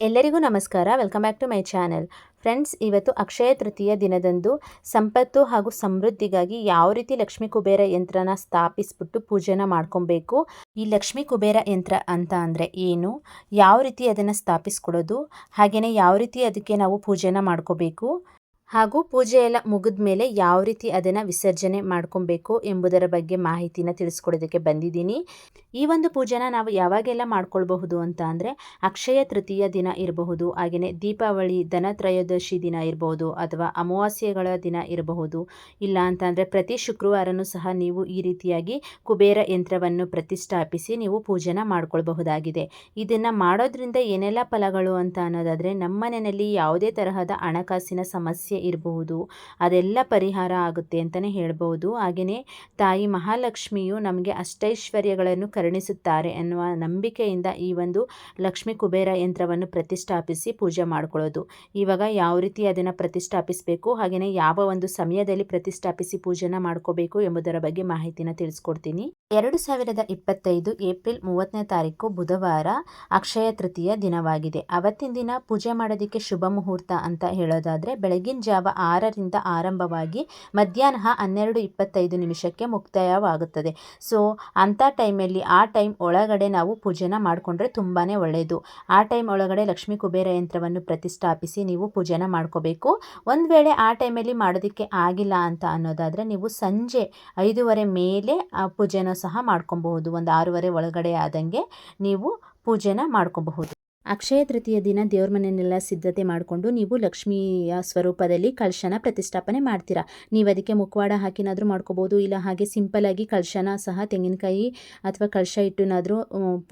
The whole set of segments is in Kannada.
ಎಲ್ಲರಿಗೂ ನಮಸ್ಕಾರ. Welcome back to my channel friends ಇವತ್ತು ಅಕ್ಷಯ ತೃತೀಯ ದಿನದಂದು ಸಂಪತ್ತು ಹಾಗೂ ಸಮೃದ್ಧಿಗಾಗಿ ಯಾವ ರೀತಿ ಲಕ್ಷ್ಮೀ ಕುಬೇರ ಯಂತ್ರನ ಸ್ಥಾಪಿಸ್ಬಿಟ್ಟು ಪೂಜೆನ ಮಾಡ್ಕೊಬೇಕು, ಈ ಲಕ್ಷ್ಮೀ ಕುಬೇರ ಯಂತ್ರ ಅಂತ ಅಂದರೆ ಏನು, ಯಾವ ರೀತಿ ಅದನ್ನು ಸ್ಥಾಪಿಸ್ಕೊಡೋದು ಹಾಗೆಯೇ ಯಾವ ರೀತಿ ಅದಕ್ಕೆ ನಾವು ಪೂಜೆನ ಮಾಡ್ಕೋಬೇಕು ಹಾಗೂ ಪೂಜೆ ಎಲ್ಲ ಮುಗಿದ ಮೇಲೆ ಯಾವ ರೀತಿ ಅದನ್ನು ವಿಸರ್ಜನೆ ಮಾಡ್ಕೊಬೇಕು ಎಂಬುದರ ಬಗ್ಗೆ ಮಾಹಿತಿನ ತಿಳಿಸ್ಕೊಡೋದಕ್ಕೆ ಬಂದಿದ್ದೀನಿ. ಈ ಒಂದು ಪೂಜೆನ ನಾವು ಯಾವಾಗೆಲ್ಲ ಮಾಡ್ಕೊಳ್ಬಹುದು ಅಂತ ಅಂದರೆ ಅಕ್ಷಯ ತೃತೀಯ ದಿನ ಇರಬಹುದು ಹಾಗೆಯೇ ದೀಪಾವಳಿ, ಧನತ್ರಯೋದಶಿ ದಿನ ಇರಬಹುದು, ಅಥವಾ ಅಮಾವಾಸ್ಯೆಗಳ ದಿನ ಇರಬಹುದು. ಇಲ್ಲ ಅಂತ ಅಂದರೆ ಪ್ರತಿ ಶುಕ್ರವಾರನೂ ಸಹ ನೀವು ಈ ರೀತಿಯಾಗಿ ಕುಬೇರ ಯಂತ್ರವನ್ನು ಪ್ರತಿಷ್ಠಾಪಿಸಿ ನೀವು ಪೂಜೆನ ಮಾಡ್ಕೊಳ್ಬಹುದಾಗಿದೆ. ಇದನ್ನು ಮಾಡೋದ್ರಿಂದ ಏನೆಲ್ಲ ಫಲಗಳು ಅಂತ ಅನ್ನೋದಾದರೆ ನಮ್ಮ ಮನೆಯಲ್ಲಿ ಯಾವುದೇ ತರಹದ ಹಣಕಾಸಿನ ಸಮಸ್ಯೆ ಇರಬಹುದು ಅದೆಲ್ಲ ಪರಿಹಾರ ಆಗುತ್ತೆ ಅಂತಲೇ ಹೇಳ್ಬೋದು. ಹಾಗೆಯೇ ತಾಯಿ ಮಹಾಲಕ್ಷ್ಮಿಯು ನಮಗೆ ಅಷ್ಟೈಶ್ವರ್ಯಗಳನ್ನು ಕರುಣಿಸುತ್ತಾರೆ ಎನ್ನುವ ನಂಬಿಕೆಯಿಂದ ಈ ಒಂದು ಲಕ್ಷ್ಮಿ ಕುಬೇರ ಯಂತ್ರವನ್ನು ಪ್ರತಿಷ್ಠಾಪಿಸಿ ಪೂಜೆ ಮಾಡ್ಕೊಳ್ಳೋದು. ಇವಾಗ ಯಾವ ರೀತಿ ಅದನ್ನು ಪ್ರತಿಷ್ಠಾಪಿಸಬೇಕು, ಹಾಗೆಯೇ ಯಾವ ಒಂದು ಸಮಯದಲ್ಲಿ ಪ್ರತಿಷ್ಠಾಪಿಸಿ ಪೂಜೆನ ಮಾಡ್ಕೋಬೇಕು ಎಂಬುದರ ಬಗ್ಗೆ ಮಾಹಿತಿನ ತಿಳಿಸ್ಕೊಡ್ತೀನಿ. ಎರಡು ಸಾವಿರದ ಇಪ್ಪತ್ತೈದು ಏಪ್ರಿಲ್ ಮೂವತ್ತನೇ ತಾರೀಕು ಬುಧವಾರ ಅಕ್ಷಯ ತೃತೀಯ ದಿನವಾಗಿದೆ. ಅವತ್ತಿನ ದಿನ ಪೂಜೆ ಮಾಡೋದಕ್ಕೆ ಶುಭ ಮುಹೂರ್ತ ಅಂತ ಹೇಳೋದಾದರೆ, ಬೆಳಗಿನ ಜಾವ ಆರರಿಂದ ಆರಂಭವಾಗಿ ಮಧ್ಯಾಹ್ನ ಹನ್ನೆರಡು ಇಪ್ಪತ್ತೈದು ನಿಮಿಷಕ್ಕೆ ಮುಕ್ತಾಯವಾಗುತ್ತದೆ. ಸೊ, ಅಂಥ ಟೈಮಲ್ಲಿ ಆ ಟೈಮ್ ಒಳಗಡೆ ನಾವು ಪೂಜೆನ ಮಾಡಿಕೊಂಡ್ರೆ ತುಂಬಾ ಒಳ್ಳೆಯದು ಆ ಟೈಮ್ ಒಳಗಡೆ ಲಕ್ಷ್ಮೀ ಕುಬೇರ ಯಂತ್ರವನ್ನು ಪ್ರತಿಷ್ಠಾಪಿಸಿ ನೀವು ಪೂಜೆನ ಮಾಡ್ಕೋಬೇಕು. ಒಂದು ವೇಳೆ ಆ ಟೈಮಲ್ಲಿ ಮಾಡೋದಕ್ಕೆ ಆಗಿಲ್ಲ ಅಂತ ಅನ್ನೋದಾದರೆ ನೀವು ಸಂಜೆ ಐದೂವರೆ ಮೇಲೆ, ಆ, ಪೂಜೆನ ಸಹ ಮಾಡ್ಕೊಬಹುದು. ಒಂದು ಆರೂವರೆ ಒಳಗಡೆ ಆದಂಗೆ ನೀವು ಪೂಜೆನ ಮಾಡ್ಕೋಬಹುದು. ಅಕ್ಷಯ ತೃತೀಯ ದಿನ ದೇವ್ರ ಮನೆಯನ್ನೆಲ್ಲ ಸಿದ್ಧತೆ ಮಾಡಿಕೊಂಡು ನೀವು ಲಕ್ಷ್ಮಿಯ ಸ್ವರೂಪದಲ್ಲಿ ಕಳಶನ ಪ್ರತಿಷ್ಠಾಪನೆ ಮಾಡ್ತೀರಾ? ನೀವು ಅದಕ್ಕೆ ಮುಖವಾಡ ಹಾಕಿನಾದರೂ ಮಾಡ್ಕೋಬೋದು, ಇಲ್ಲ ಹಾಗೆ ಸಿಂಪಲ್ಲಾಗಿ ಕಳಶನ ಸಹ ತೆಂಗಿನಕಾಯಿ ಅಥವಾ ಕಳಶ ಇಟ್ಟುನಾದರೂ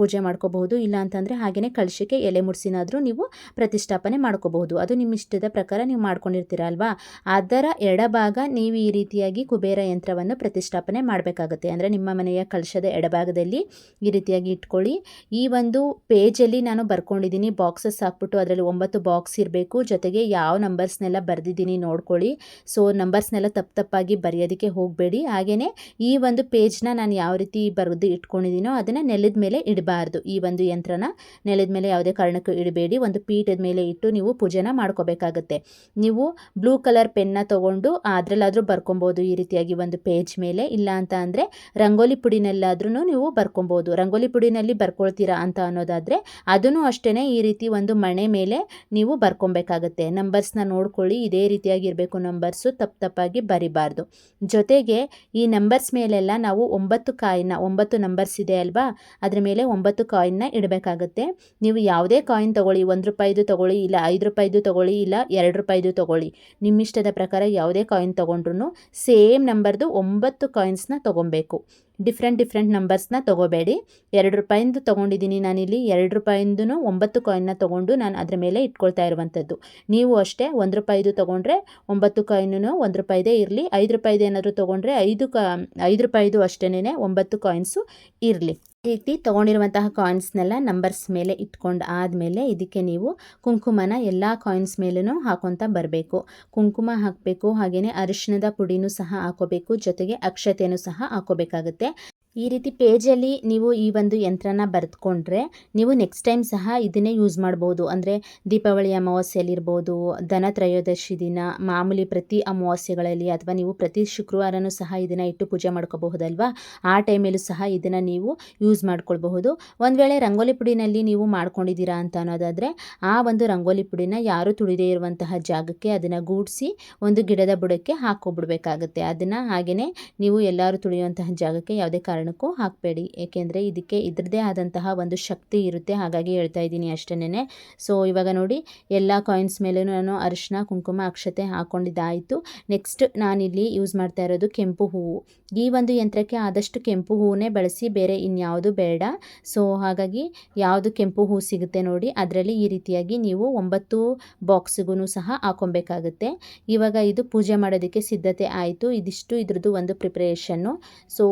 ಪೂಜೆ ಮಾಡ್ಕೋಬಹುದು ಇಲ್ಲ ಅಂತಂದರೆ ಹಾಗೆಯೇ ಕಳಶಕ್ಕೆ ಎಲೆ ಮುಡಿಸಿನಾದರೂ ನೀವು ಪ್ರತಿಷ್ಠಾಪನೆ ಮಾಡ್ಕೋಬಹುದು. ಅದು ನಿಮ್ಮ ಇಷ್ಟದ ಪ್ರಕಾರ ನೀವು ಮಾಡ್ಕೊಂಡಿರ್ತೀರ ಅಲ್ವಾ? ಅದರ ಎಡಭಾಗ ನೀವು ಈ ರೀತಿಯಾಗಿ ಕುಬೇರ ಯಂತ್ರವನ್ನು ಪ್ರತಿಷ್ಠಾಪನೆ ಮಾಡಬೇಕಾಗುತ್ತೆ. ಅಂದರೆ ನಿಮ್ಮ ಮನೆಯ ಕಳಶದ ಎಡಭಾಗದಲ್ಲಿ ಈ ರೀತಿಯಾಗಿ ಇಟ್ಕೊಳ್ಳಿ. ಈ ಒಂದು ಪೇಜಲ್ಲಿ ನಾನು ಬರ್ಕೊಂಡು ಇಟ್ಕೊಂಡಿದ್ದೀನಿ ಬಾಕ್ಸಸ್ ಹಾಕ್ಬಿಟ್ಟು ಅದರಲ್ಲಿ ಒಂಬತ್ತು ಬಾಕ್ಸ್ ಇರಬೇಕು. ಜೊತೆಗೆ ಯಾವ ನಂಬರ್ಸ್ನೆಲ್ಲ ಬರೆದಿದ್ದೀನಿ ನೋಡ್ಕೊಳ್ಳಿ. ಸೊ, ನಂಬರ್ಸ್ನೆಲ್ಲ ತಪ್ಪು ತಪ್ಪಾಗಿ ಬರೆಯೋದಕ್ಕೆ ಹೋಗಬೇಡಿ. ಹಾಗೆಯೇ ಈ ಒಂದು ಪೇಜ್ನ ನಾನು ಯಾವ ರೀತಿ ಬರೆದು ಇಟ್ಕೊಂಡಿದ್ದೀನೋ ಅದನ್ನು ನೆಲದ ಮೇಲೆ ಇಡಬಾರ್ದು. ಈ ಒಂದು ಯಂತ್ರನ ನೆಲದ ಮೇಲೆ ಯಾವುದೇ ಕಾರಣಕ್ಕೂ ಇಡಬೇಡಿ. ಒಂದು ಪೀಠದ ಮೇಲೆ ಇಟ್ಟು ನೀವು ಪೂಜೆನ ಮಾಡ್ಕೋಬೇಕಾಗತ್ತೆ. ನೀವು ಬ್ಲೂ ಕಲರ್ ಪೆನ್ನ ತೊಗೊಂಡು ಅದರಲ್ಲಾದರೂ ಬರ್ಕೊಬೋದು ಈ ರೀತಿಯಾಗಿ ಒಂದು ಪೇಜ್ ಮೇಲೆ. ಇಲ್ಲ ಅಂತ ಅಂದರೆ ರಂಗೋಲಿ ಪುಡಿನಲ್ಲಾದ್ರೂ ನೀವು ಬರ್ಕೊಬೋದು. ರಂಗೋಲಿ ಪುಡಿನಲ್ಲಿ ಬರ್ಕೊಳ್ತೀರಾ ಅಂತ ಅನ್ನೋದಾದರೆ ಅದನ್ನು ಅಷ್ಟೇ ಈ ರೀತಿ ಒಂದು ಮಣೆ ಮೇಲೆ ನೀವು ಬರ್ಕೊಬೇಕಾಗತ್ತೆ. ನಂಬರ್ಸ್ನ ನೋಡ್ಕೊಳ್ಳಿ, ಇದೇ ರೀತಿಯಾಗಿ ಇರಬೇಕು ನಂಬರ್ಸು ತಪ್ಪು ತಪ್ಪಾಗಿ ಬರಿಬಾರ್ದು. ಜೊತೆಗೆ ಈ ನಂಬರ್ಸ್ ಮೇಲೆಲ್ಲ ನಾವು ಒಂಬತ್ತು ಕಾಯಿನ ಒಂಬತ್ತು ನಂಬರ್ಸ್ ಇದೆ ಅಲ್ವಾ? ಅದರ ಮೇಲೆ ಒಂಬತ್ತು ಕಾಯಿನ್ನ ಇಡಬೇಕಾಗತ್ತೆ. ನೀವು ಯಾವುದೇ ಕಾಯಿನ್ ತೊಗೊಳ್ಳಿ, ಒಂದು ರೂಪಾಯಿದು ತೊಗೊಳ್ಳಿ, ಇಲ್ಲ ಐದು ರೂಪಾಯಿದು ತೊಗೊಳ್ಳಿ, ಇಲ್ಲ ಎರಡು ರೂಪಾಯಿದು ತೊಗೊಳ್ಳಿ. ನಿಮ್ಮಿಷ್ಟದ ಪ್ರಕಾರ ಯಾವುದೇ ಕಾಯಿನ್ ತೊಗೊಂಡ್ರು ಸೇಮ್ ನಂಬರ್ದು ಒಂಬತ್ತು ಕಾಯಿನ್ಸ್ನ ತೊಗೊಬೇಕು. ಡಿಫ್ರೆಂಟ್ ಡಿಫ್ರೆಂಟ್ ನಂಬರ್ಸ್ನ ತೊಗೋಬೇಡಿ. ಎರಡು ರೂಪಾಯಿಂದು ತೊಗೊಂಡಿದ್ದೀನಿ ನಾನಿಲ್ಲಿ, ಎರಡು ರೂಪಾಯಿಂದೂ ಒಂಬತ್ತು ಕಾಯಿನ್ನ ತೊಗೊಂಡು ನಾನು ಅದರ ಮೇಲೆ ಇಟ್ಕೊಳ್ತಾ ಇರುವಂಥದ್ದು. ನೀವು ಅಷ್ಟೇ ಒಂದು ರೂಪಾಯಿದು ತೊಗೊಂಡ್ರೆ ಒಂಬತ್ತು ಕಾಯಿನೂ ಒಂದು ರೂಪಾಯಿದೇ ಇರಲಿ, ಐದು ರೂಪಾಯಿದು ಏನಾದರೂ ತೊಗೊಂಡ್ರೆ ಐದು ಕಾ, ಐದು ರೂಪಾಯಿದು ಅಷ್ಟೇನೆ ಒಂಬತ್ತು ಕಾಯಿನ್ಸು ಇರಲಿ. ರೀತಿ ತೊಗೊಂಡಿರುವಂತಹ ಕಾಯಿನ್ಸ್ನೆಲ್ಲ ನಂಬರ್ಸ್ ಮೇಲೆ ಇಟ್ಕೊಂಡು ಆದಮೇಲೆ ಇದಕ್ಕೆ ನೀವು ಕುಂಕುಮನ ಎಲ್ಲ ಕಾಯಿನ್ಸ್ ಮೇಲೂ ಹಾಕೊತ ಬರಬೇಕು. ಕುಂಕುಮ ಹಾಕಬೇಕು ಹಾಗೆಯೇ ಅರಿಶಿಣದ ಪುಡಿನೂ ಸಹ ಹಾಕೋಬೇಕು, ಜೊತೆಗೆ ಅಕ್ಷತೆಯೂ ಸಹ ಹಾಕೋಬೇಕಾಗುತ್ತೆ. ಈ ರೀತಿ ಪೇಜಲ್ಲಿ ನೀವು ಈ ಒಂದು ಯಂತ್ರನ ಬರೆದುಕೊಂಡ್ರೆ ನೀವು ನೆಕ್ಸ್ಟ್ ಟೈಮ್ ಸಹ ಇದನ್ನೇ ಯೂಸ್ ಮಾಡ್ಬೋದು. ಅಂದರೆ ದೀಪಾವಳಿ ಅಮಾವಾಸ್ಯೆಯಲ್ಲಿರ್ಬೋದು ದನ ತ್ರಯೋದಶಿ ದಿನ, ಮಾಮೂಲಿ ಪ್ರತಿ ಅಮಾವಾಸ್ಯೆಗಳಲ್ಲಿ ಅಥವಾ ನೀವು ಪ್ರತಿ ಶುಕ್ರವಾರನೂ ಸಹ ಇದನ್ನು ಇಟ್ಟು ಪೂಜೆ ಮಾಡ್ಕೋಬಹುದಲ್ವಾ? ಆ ಟೈಮಲ್ಲೂ ಸಹ ಇದನ್ನು ನೀವು ಯೂಸ್ ಮಾಡ್ಕೊಳ್ಬಹುದು. ಒಂದು ವೇಳೆ ರಂಗೋಲಿ ಪುಡಿನಲ್ಲಿ ನೀವು ಮಾಡ್ಕೊಂಡಿದ್ದೀರಾ ಅಂತ ಅನ್ನೋದಾದರೆ ಆ ಒಂದು ರಂಗೋಲಿ ಪುಡಿನ ಯಾರು ತುಳಿದೇ ಇರುವಂತಹ ಜಾಗಕ್ಕೆ ಅದನ್ನು ಗೂಡಿಸಿ ಒಂದು ಗಿಡದ ಬುಡಕ್ಕೆ ಹಾಕೋಬಿಡ್ಬೇಕಾಗುತ್ತೆ ಅದನ್ನು ಹಾಗೆಯೇ ನೀವು ಎಲ್ಲರೂ ತುಳಿಯುವಂತಹ ಜಾಗಕ್ಕೆ ಯಾವುದೇ ಕಾರಣ ಕಾರಣಕ್ಕೂ ಹಾಕಬೇಡಿ. ಏಕೆಂದರೆ ಇದಕ್ಕೆ ಇದ್ರದ್ದೇ ಆದಂತಹ ಒಂದು ಶಕ್ತಿ ಇರುತ್ತೆ. ಹಾಗಾಗಿ ಹೇಳ್ತಾ ಇದ್ದೀನಿ ಅಷ್ಟೇನೆ ಸೊ ಇವಾಗ ನೋಡಿ, ಎಲ್ಲ ಕಾಯಿನ್ಸ್ ಮೇಲೂ ನಾನು ಅರಿಶಿನ ಕುಂಕುಮ, ಅಕ್ಷತೆ ಹಾಕ್ಕೊಂಡಿದ್ದಾಯಿತು ನೆಕ್ಸ್ಟ್ ನಾನಿಲ್ಲಿ ಯೂಸ್ ಮಾಡ್ತಾ ಇರೋದು ಕೆಂಪು ಹೂವು. ಈ ಒಂದು ಯಂತ್ರಕ್ಕೆ ಆದಷ್ಟು ಕೆಂಪು ಹೂವನ್ನೇ ಬಳಸಿ ಬೇರೆ ಇನ್ಯಾವುದು ಬೇಡ. ಸೊ ಹಾಗಾಗಿ ಯಾವುದು ಕೆಂಪು ಹೂ ಸಿಗುತ್ತೆ ನೋಡಿ, ಅದರಲ್ಲಿ ಈ ರೀತಿಯಾಗಿ ನೀವು ಒಂಬತ್ತು ಬಾಕ್ಸ್ಗೂ ಸಹ ಹಾಕೊಬೇಕಾಗುತ್ತೆ. ಇವಾಗ ಇದು ಪೂಜೆ ಮಾಡೋದಕ್ಕೆ ಸಿದ್ಧತೆ ಆಯಿತು. ಇದಿಷ್ಟು ಇದ್ರದ್ದು ಒಂದು ಪ್ರಿಪ್ರೇಷನ್ನು ಸೊ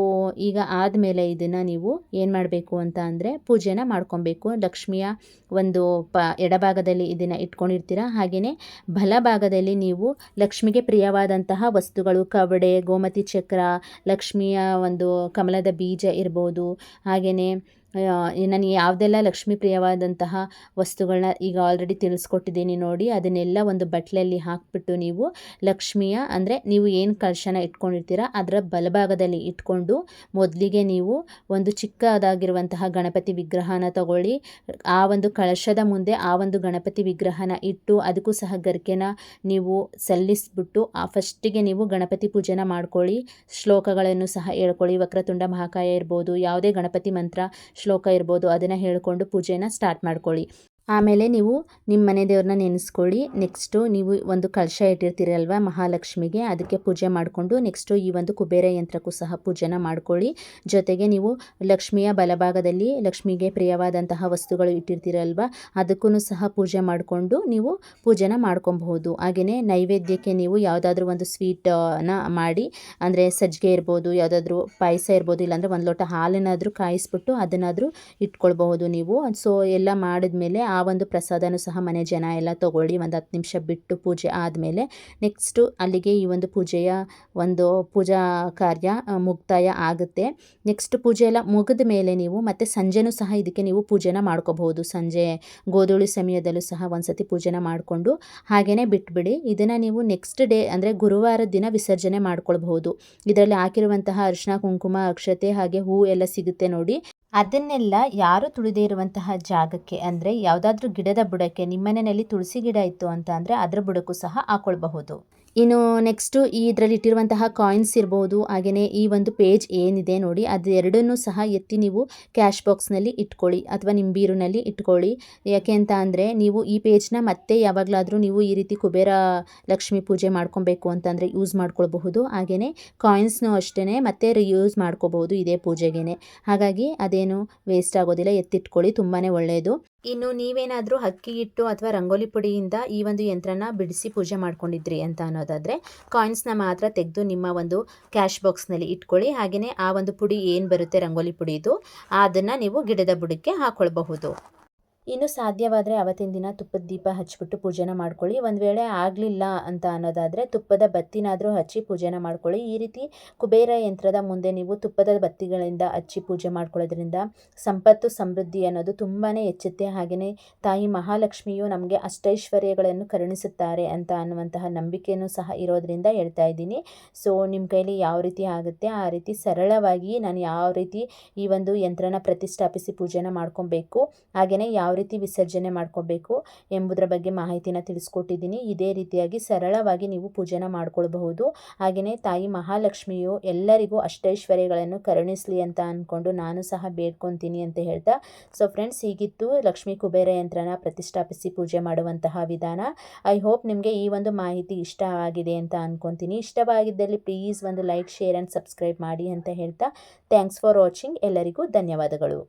ಈಗ ಆದಮೇಲೆ ಇದನ್ನು ನೀವು ಏನು ಮಾಡಬೇಕು ಅಂತ ಅಂದರೆ ಪೂಜೆನ ಮಾಡ್ಕೊಬೇಕು. ಲಕ್ಷ್ಮಿಯ ಒಂದು ಪ ಎಡಭಾಗದಲ್ಲಿ ಇದನ್ನು ಇಟ್ಕೊಂಡಿರ್ತೀರ ಹಾಗೆಯೇ ಬಲಭಾಗದಲ್ಲಿ ನೀವು ಲಕ್ಷ್ಮಿಗೆ ಪ್ರಿಯವಾದಂತಹ ವಸ್ತುಗಳು ಕವಡೆ, ಗೋಮತಿ ಚಕ್ರ, ಲಕ್ಷ್ಮಿಯ ಒಂದು ಕಮಲದ ಬೀಜ ಇರ್ಬೋದು. ಹಾಗೆಯೇ ನಾನು ಯಾವುದೆಲ್ಲ ಲಕ್ಷ್ಮೀ ಪ್ರಿಯವಾದಂತಹ ವಸ್ತುಗಳನ್ನ ಈಗ ಆಲ್ರೆಡಿ ತಿಳಿಸ್ಕೊಟ್ಟಿದ್ದೀನಿ ನೋಡಿ. ಅದನ್ನೆಲ್ಲ ಒಂದು ಬಟ್ಲಲ್ಲಿ ಹಾಕಿಬಿಟ್ಟು ನೀವು ಲಕ್ಷ್ಮಿಯ, ಅಂದರೆ ನೀವು ಏನು ಕಳಶನ ಇಟ್ಕೊಂಡಿರ್ತೀರ, ಅದರ ಬಲಭಾಗದಲ್ಲಿ ಇಟ್ಕೊಂಡು ಮೊದಲಿಗೆ ನೀವು ಒಂದು ಚಿಕ್ಕದಾಗಿರುವಂತಹ ಗಣಪತಿ ವಿಗ್ರಹನ ತಗೊಳ್ಳಿ. ಆ ಒಂದು ಕಳಶದ ಮುಂದೆ ಆ ಒಂದು ಗಣಪತಿ ವಿಗ್ರಹನ ಇಟ್ಟು ಅದಕ್ಕೂ ಸಹ ಗರಿಕೆನ ನೀವು ಸಲ್ಲಿಸ್ಬಿಟ್ಟು, ಆ ಫಸ್ಟಿಗೆ ನೀವು ಗಣಪತಿ ಪೂಜೆನ ಮಾಡ್ಕೊಳ್ಳಿ. ಶ್ಲೋಕಗಳನ್ನು ಸಹ ಹೇಳ್ಕೊಳ್ಳಿ. ವಕ್ರತುಂಡ ಮಹಾಕಾಯ ಇರ್ಬೋದು, ಯಾವುದೇ ಗಣಪತಿ ಮಂತ್ರ ಶ್ಲೋಕ ಇರ್ಬೋದು ಅದನ್ನು ಹೇಳಿಕೊಂಡು ಪೂಜೆನ ಸ್ಟಾರ್ಟ್ ಮಾಡ್ಕೊಳ್ಳಿ. ಆಮೇಲೆ ನೀವು ನಿಮ್ಮ ಮನೆ ದೇವ್ರನ್ನ ನೆನೆಸ್ಕೊಳ್ಳಿ. ನೆಕ್ಸ್ಟು ನೀವು ಒಂದು ಕಳಶ ಇಟ್ಟಿರ್ತೀರಲ್ವ ಮಹಾಲಕ್ಷ್ಮಿಗೆ, ಅದಕ್ಕೆ ಪೂಜೆ ಮಾಡಿಕೊಂಡು ನೆಕ್ಸ್ಟು ಈ ಒಂದು ಕುಬೇರ ಯಂತ್ರಕ್ಕೂ ಸಹ ಪೂಜೆನ ಮಾಡ್ಕೊಳ್ಳಿ. ಜೊತೆಗೆ ನೀವು ಲಕ್ಷ್ಮಿಯ ಬಲಭಾಗದಲ್ಲಿ ಲಕ್ಷ್ಮಿಗೆ ಪ್ರಿಯವಾದಂತಹ ವಸ್ತುಗಳು ಇಟ್ಟಿರ್ತೀರಲ್ವ ಅದಕ್ಕೂ ಸಹ ಪೂಜೆ ಮಾಡಿಕೊಂಡು ನೀವು ಪೂಜೆನ ಮಾಡ್ಕೊಬಹುದು. ಹಾಗೆಯೇ ನೈವೇದ್ಯಕ್ಕೆ ನೀವು ಯಾವುದಾದ್ರೂ ಒಂದು ಸ್ವೀಟನ್ನ ಮಾಡಿ, ಅಂದರೆ ಸಜ್ಜಿಗೆ ಇರ್ಬೋದು, ಯಾವುದಾದ್ರೂ ಪಾಯಸ ಇರ್ಬೋದು, ಇಲ್ಲಾಂದರೆ ಒಂದು ಲೋಟ ಹಾಲನ್ನಾದರೂ ಕಾಯಿಸ್ಬಿಟ್ಟು ಅದನ್ನಾದರೂ ಇಟ್ಕೊಳ್ಬಹುದು ನೀವು. ಸೊ ಎಲ್ಲ ಮಾಡಿದ್ಮೇಲೆ ಆ ಒಂದು ಪ್ರಸಾದನೂ ಸಹ ಮನೆ ಜನ ಎಲ್ಲ ತೊಗೊಳ್ಳಿ ಒಂದು ಹತ್ತು ನಿಮಿಷ ಬಿಟ್ಟು ಪೂಜೆ ಆದಮೇಲೆ ನೆಕ್ಸ್ಟು ಅಲ್ಲಿಗೆ ಈ ಒಂದು ಪೂಜೆಯ ಒಂದು ಪೂಜಾ ಕಾರ್ಯ ಮುಕ್ತಾಯ ಆಗುತ್ತೆ. ನೆಕ್ಸ್ಟ್ ಪೂಜೆ ಎಲ್ಲ ಮುಗಿದ ಮೇಲೆ ನೀವು ಮತ್ತು ಸಂಜೆನೂ ಸಹ ಇದಕ್ಕೆ ನೀವು ಪೂಜೆನ ಮಾಡ್ಕೋಬಹುದು. ಸಂಜೆ ಗೋಧೂಳಿ ಸಮಯದಲ್ಲೂ ಸಹ ಒಂದ್ಸತಿ ಪೂಜೆನ ಮಾಡಿಕೊಂಡು ಹಾಗೆಯೇ ಬಿಟ್ಬಿಡಿ. ಇದನ್ನು ನೀವು ನೆಕ್ಸ್ಟ್ ಡೇ ಅಂದರೆ ಗುರುವಾರದ ದಿನ ವಿಸರ್ಜನೆ ಮಾಡ್ಕೊಳ್ಬಹುದು. ಇದರಲ್ಲಿ ಹಾಕಿರುವಂತಹ ಅರಿಶಿನ ಕುಂಕುಮ, ಅಕ್ಷತೆ ಹಾಗೆ ಹೂ ಎಲ್ಲ ಸಿಗುತ್ತೆ ನೋಡಿ. ಅದನ್ನೆಲ್ಲ ಯಾರು ತುಳಿದೇ ಇರುವಂತಹ ಜಾಗಕ್ಕೆ ಅಂದರೆ ಯಾವುದಾದ್ರೂ ಗಿಡದ ಬುಡಕ್ಕೆ ನಿಮ್ಮನೆಯಲ್ಲಿ ತುಳಸಿ ಗಿಡ ಇತ್ತು ಅಂತ ಅಂದರೆ ಅದರ ಬುಡಕ್ಕೂ ಸಹ ಹಾಕೊಳ್ಬಹುದು. ಇನ್ನು ನೆಕ್ಸ್ಟು ಈ ಇದರಲ್ಲಿ ಇಟ್ಟಿರುವಂತಹ ಕಾಯಿನ್ಸ್ ಇರ್ಬೋದು ಹಾಗೆಯೇ ಈ ಒಂದು ಪೇಜ್ ಏನಿದೆ ನೋಡಿ, ಅದು ಎರಡನ್ನೂ ಸಹ ಎತ್ತಿ ನೀವು ಕ್ಯಾಶ್ ಬಾಕ್ಸ್ನಲ್ಲಿ ಇಟ್ಕೊಳ್ಳಿ ಅಥವಾ ಬೀರುನಲ್ಲಿ ಇಟ್ಕೊಳ್ಳಿ. ಯಾಕೆ ಅಂತ ಅಂದರೆ ನೀವು ಈ ಪೇಜ್ನ ಮತ್ತೆ ಯಾವಾಗಲಾದರೂ ನೀವು ಈ ರೀತಿ ಕುಬೇರ ಲಕ್ಷ್ಮಿ ಪೂಜೆ ಮಾಡ್ಕೊಬೇಕು ಅಂತಂದರೆ ಯೂಸ್ ಮಾಡ್ಕೊಳ್ಬಹುದು. ಹಾಗೆಯೇ ಕಾಯಿನ್ಸ್ನೂ ಅಷ್ಟೇ ಮತ್ತೆ ರಿಯೂಸ್ ಮಾಡ್ಕೋಬಹುದು ಇದೇ ಪೂಜೆಗೇ ಹಾಗಾಗಿ ಅದೇನು ವೇಸ್ಟ್ ಆಗೋದಿಲ್ಲ, ಎತ್ತಿಟ್ಕೊಳ್ಳಿ ತುಂಬಾ ಒಳ್ಳೆಯದು ಇನ್ನು ನೀವೇನಾದರೂ ಅಕ್ಕಿ ಹಿಟ್ಟು ಅಥವಾ ರಂಗೋಲಿ ಪುಡಿಯಿಂದ ಈ ಒಂದು ಯಂತ್ರನ ಬಿಡಿಸಿ ಪೂಜೆ ಮಾಡ್ಕೊಂಡಿದ್ರಿ ಅಂತ ಅನ್ನೋದಾದರೆ ಕಾಯಿನ್ಸ್ನ ಮಾತ್ರ ತೆಗೆದು ನಿಮ್ಮ ಒಂದು ಕ್ಯಾಶ್ ಬಾಕ್ಸ್ನಲ್ಲಿ ಇಟ್ಕೊಳ್ಳಿ. ಹಾಗೆಯೇ ಆ ಒಂದು ಪುಡಿ ಏನು ಬರುತ್ತೆ ರಂಗೋಲಿ ಪುಡಿದು, ಅದನ್ನು ನೀವು ಗಿಡದ ಬುಡಕ್ಕೆ ಹಾಕ್ಕೊಳ್ಬಹುದು ಇನ್ನು ಸಾಧ್ಯವಾದರೆ ಅವತ್ತಿನ ದಿನ ತುಪ್ಪದ ದೀಪ ಹಚ್ಚಿಬಿಟ್ಟು ಪೂಜೆನ ಮಾಡ್ಕೊಳ್ಳಿ. ಒಂದು ವೇಳೆ ಆಗಲಿಲ್ಲ ಅಂತ ಅನ್ನೋದಾದರೆ ತುಪ್ಪದ ಬತ್ತಿನಾದರೂ ಹಚ್ಚಿ ಪೂಜೆನ ಮಾಡ್ಕೊಳ್ಳಿ. ಈ ರೀತಿ ಕುಬೇರ ಯಂತ್ರದ ಮುಂದೆ ನೀವು ತುಪ್ಪದ ಬತ್ತಿಗಳಿಂದ ಹಚ್ಚಿ ಪೂಜೆ ಮಾಡ್ಕೊಳ್ಳೋದ್ರಿಂದ ಸಂಪತ್ತು, ಸಮೃದ್ಧಿ ಅನ್ನೋದು ತುಂಬಾ ಹೆಚ್ಚುತ್ತೆ. ಹಾಗೆಯೇ ತಾಯಿ ಮಹಾಲಕ್ಷ್ಮಿಯು ನಮಗೆ ಅಷ್ಟೈಶ್ವರ್ಯಗಳನ್ನು ಕರುಣಿಸುತ್ತಾರೆ ಅಂತ ಅನ್ನುವಂತಹ ನಂಬಿಕೆಯೂ ಸಹ ಇರೋದರಿಂದ ಹೇಳ್ತಾ ಇದ್ದೀನಿ. ಸೊ ನಿಮ್ಮ ಕೈಲಿ ಯಾವ ರೀತಿ ಆಗುತ್ತೆ ಆ ರೀತಿ ಸರಳವಾಗಿ ನಾನು ಯಾವ ರೀತಿ ಈ ಒಂದು ಯಂತ್ರನ ಪ್ರತಿಷ್ಠಾಪಿಸಿ ಪೂಜೆನ ಮಾಡ್ಕೊಬೇಕು. ಹಾಗೆಯೇ ಯಾವ ಯಾವ ರೀತಿ ವಿಸರ್ಜನೆ ಮಾಡ್ಕೋಬೇಕು ಎಂಬುದರ ಬಗ್ಗೆ ಮಾಹಿತಿನ ತಿಳಿಸ್ಕೊಟ್ಟಿದ್ದೀನಿ. ಇದೇ ರೀತಿಯಾಗಿ ಸರಳವಾಗಿ ನೀವು ಪೂಜೆನ ಮಾಡ್ಕೊಳ್ಬಹುದು. ಹಾಗೆಯೇ ತಾಯಿ ಮಹಾಲಕ್ಷ್ಮಿಯು ಎಲ್ಲರಿಗೂ ಅಷ್ಟೈಶ್ವರ್ಯಗಳನ್ನು ಕರುಣಿಸಲಿ ಅಂತ ಅಂದ್ಕೊಂಡು ನಾನು ಸಹ ಬೇಡ್ಕೊತೀನಿ ಅಂತ ಹೇಳ್ತಾ ಸೊ ಫ್ರೆಂಡ್ಸ್ ಹೀಗಿತ್ತು ಲಕ್ಷ್ಮೀ ಕುಬೇರ ಯಂತ್ರನ ಪ್ರತಿಷ್ಠಾಪಿಸಿ ಪೂಜೆ ಮಾಡುವಂತಹ ವಿಧಾನ. ಐ ಹೋಪ್ ನಿಮಗೆ ಈ ಒಂದು ಮಾಹಿತಿ ಇಷ್ಟ ಆಗಿದೆ ಅಂತ ಅಂದ್ಕೊತೀನಿ ಇಷ್ಟವಾಗಿದ್ದಲ್ಲಿ ಪ್ಲೀಸ್ ಒಂದು ಲೈಕ್ ಶೇರ್ ಆ್ಯಂಡ್ ಸಬ್ಸ್ಕ್ರೈಬ್ ಮಾಡಿ ಅಂತ ಹೇಳ್ತಾ ಥ್ಯಾಂಕ್ಸ್ ಫಾರ್ ವಾಚಿಂಗ್ ಎಲ್ಲರಿಗೂ ಧನ್ಯವಾದಗಳು.